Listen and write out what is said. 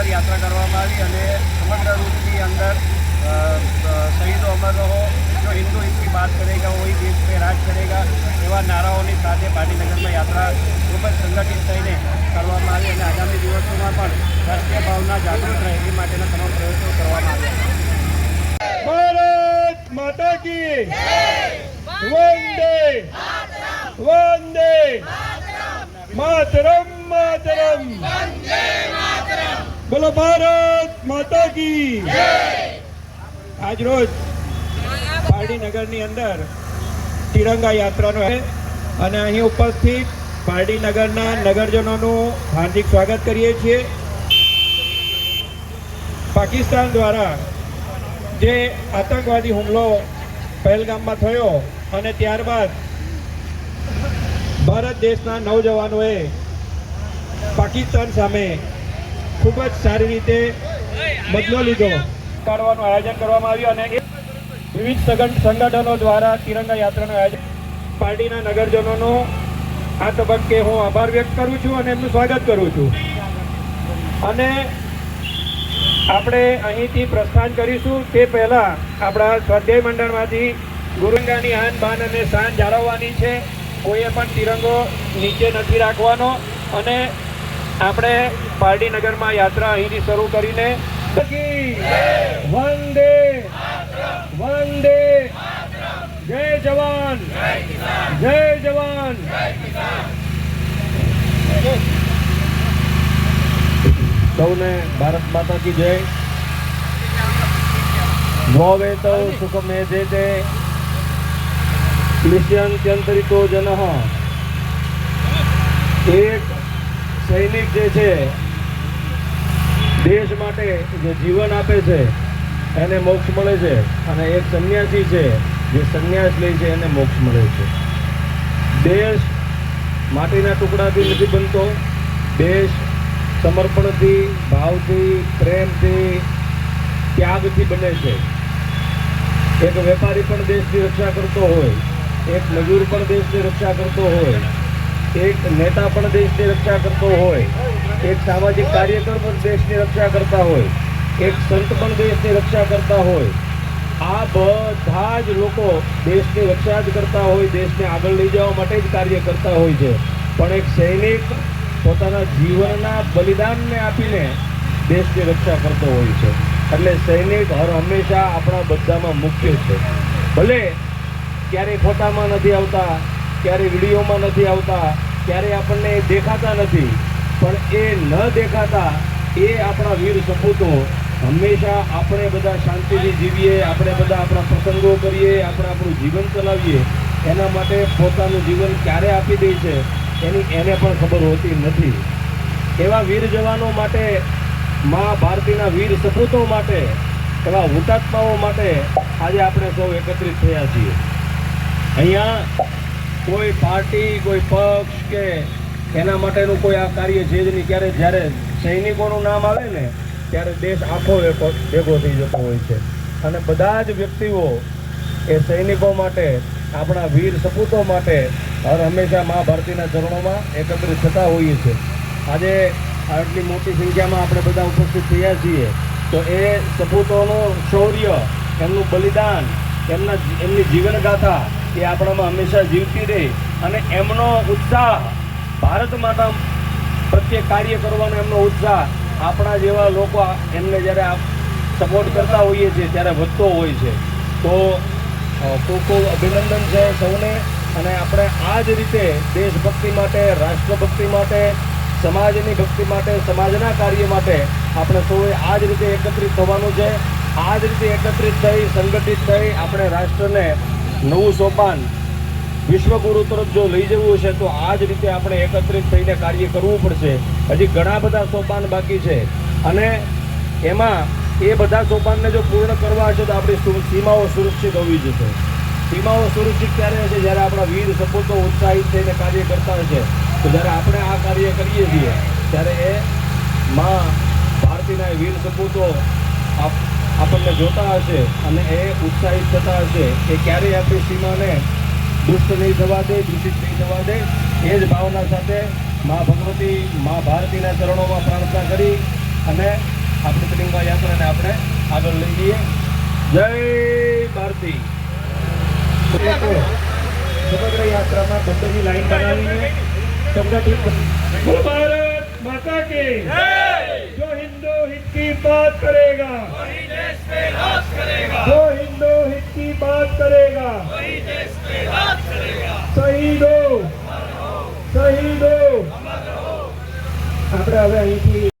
સુંદર યાત્રા કરવામાં આવી અને સમગ્ર રૂટની અંદર શહીદો અમર રહો, જો હિન્દુ હિન્દી બાત કરેગા વહી દેશ પે રાજ કરેગા, એવા નારાઓની સાથે પાટીનગરમાં યાત્રા ખૂબ જ સંગઠિત થઈને કરવામાં આવી અને આગામી દિવસોમાં પણ રાષ્ટ્રીય ભાવના જાગૃત રહે એ માટેના તમામ પ્રયત્નો કરવામાં આવ્યા ભારત માતા કી વંદે વંદે માતરમ માતરમ. બોલો ભારત માતા કી. આજ રોજ પારડીનગરની અંદર તિરંગા યાત્રાનો છે અને અહીં ઉપસ્થિત પારડીનગરના નગરજનોનું હાર્દિક સ્વાગત કરીએ છીએ. પાકિસ્તાન દ્વારા જે આતંકવાદી હુમલો પહેલગામમાં થયો અને ત્યારબાદ ભારત દેશના નવજવાનોએ પાકિસ્તાન સામે ખૂબ જ સારી રીતે બદલો લીધો. કાઢવાનું આયોજન કરવામાં આવ્યું અને વિવિધ સંગઠનો દ્વારા તિરંગા યાત્રાનું આયોજન પાર્ટીના નગરજનોનો આ તબક્કે હું આભાર વ્યક્ત કરું છું અને એમનું સ્વાગત કરું છું. અને આપણે અહીંથી પ્રસ્થાન કરીશું. તે પહેલા આપણા સ્વાધ્યાય મંડળમાંથી ગુરુંગાની આન બાન અને શાન જાળવવાની છે. કોઈએ પણ તિરંગો નીચે નથી રાખવાનો અને આપણે પારડીનગરમાં યાત્રા અહીંથી શરૂ કરીને વંદે વંદે જય જવાન જય જવાન. સૌને ભારત માતા કી જય. ભવે તો સુખ મે દે દે ક્લિશ્ચિયંત્યંતરિતો જન. એક સૈનિક જે છે દેશ માટે જે જીવન આપે છે, એને મોક્ષ મળે છે અને એક સંન્યાસી છે, જે સંન્યાસ લે છે, એને મોક્ષ મળે છે. દેશ માટીના ટુકડાથી નથી બનતો. દેશ સમર્પણથી, ભાવથી, પ્રેમથી, ત્યાગથી બને છે. એક વેપારી પણ દેશની રક્ષા કરતો હોય, એક મજૂર પણ દેશની રક્ષા કરતો હોય, એક નેતા પણ દેશની રક્ષા કરતો હોય એક સામાજિક કાર્યકર પણ દેશની રક્ષા કરતા હોય, એક સંત પણ દેશની રક્ષા કરતા હોય. આ બધા જ લોકો દેશની રક્ષા જ કરતા હોય, દેશને આગળ લઈ જવા માટે જ કાર્ય કરતા હોય છે. પણ એક સૈનિક પોતાના જીવનના બલિદાનને આપીને દેશની રક્ષા કરતો હોય છે. એટલે સૈનિક હર હંમેશા આપણા બધામાં મુખ્ય છે. ભલે ક્યારેય ફોટામાં નથી આવતા, ક્યારેય વિડીયોમાં નથી આવતા, ક્યારેય આપણને દેખાતા નથી પણ એ ન દેખાતા એ આપણા વીર સપૂતો હંમેશા આપણે બધા શાંતિથી જીવીએ, આપણે બધા આપણા પ્રસંગો કરીએ, આપણે આપણું જીવન ચલાવીએ, એના માટે પોતાનું જીવન ક્યારે આપી દે છે, એની એને પણ ખબર હોતી નથી. એવા વીર જવાનો માટે, મા ભારતીના વીર સપૂતો માટે, એવા હુતાત્માઓ માટે આજે આપણે સૌ એકત્રિત થયા છીએ. અહીંયા કોઈ પાર્ટી, કોઈ પક્ષ કે એના માટેનું કોઈ આ કાર્ય છે જ નહીં. ક્યારે જ્યારે સૈનિકોનું નામ આવે ને, ત્યારે દેશ આખો ભેગો થઈ જતો હોય છે. અને બધા જ વ્યક્તિઓ એ સૈનિકો માટે, આપણા વીર સપૂતો માટે હર હંમેશા મા ભારતીના ચરણોમાં એકત્રિત થતા હોઈએ છીએ આજે આટલી મોટી સંખ્યામાં આપણે બધા ઉપસ્થિત થયા છીએ. તો એ સપૂતોનું શૌર્ય, એમનું બલિદાન, એમના એમની જીવનગાથા એ આપણામાં હંમેશા જીવતી રહે. અને એમનો ઉત્સાહ ભારત માતા પ્રત્યે કાર્ય કરવાનો એમનો ઉત્સાહ આપણા જેવા લોકો એમને જ્યારે સપોર્ટ કરતા હોઈએ છીએ, ત્યારે વધતો હોય છે. તો ખૂબ ખૂબ અભિનંદન છે સૌને. અને આપણે આ જ રીતે દેશભક્તિ માટે, રાષ્ટ્રભક્તિ માટે, સમાજની ભક્તિ માટે, સમાજના કાર્ય માટે આપણે સૌએ આ જ રીતે એકત્રિત થવાનું છે. આ જ રીતે એકત્રિત થઈ, સંગઠિત થઈ આપણે રાષ્ટ્રને નવું સોપાન વિશ્વગુરુ તરફ જો લઈ જવું છે તો આ જ રીતે આપણે એકત્રિત થઈને કાર્ય કરવું પડશે. હજી ઘણા બધા સોપાન બાકી છે. અને એમાં એ બધા સોપાનને જો પૂર્ણ કરવા છે તો આપણી સીમાઓ સુરક્ષિત હોવી જોઈએ. સીમાઓ સુરક્ષિત ક્યારે હશે? જ્યારે આપણા વીર સપૂતો ઉત્સાહિત થઈને કાર્ય કરતા હશે તો જ્યારે આપણે આ કાર્ય કરીએ છીએ, ત્યારે એ માં ભારતીના વીર સપૂતો આપણને જોતા હશે અને એ ઉત્સાહિત થતા હશે. કે ક્યારેય આપણી સીમાને દુષ્ટ નહીં થવા દે, દૂષિત નહીં થવા દે, એ જ ભાવના સાથે મા ભગવતી, મા ભારતીના ચરણોમાં પ્રાર્થના કરી અને આપણી ત્રિંગા યાત્રાને આપણે આગળ લઈ જઈએ. જય ભારતી. સમગ્ર યાત્રામાં બંદરની લાઈન બનાવીને સંગઠિત ભારત માતા जो हिंदू हित की बात करेगा जो हिंदू हित की बात करेगा શહીદો શહીદો આપણે હવે અહીંથી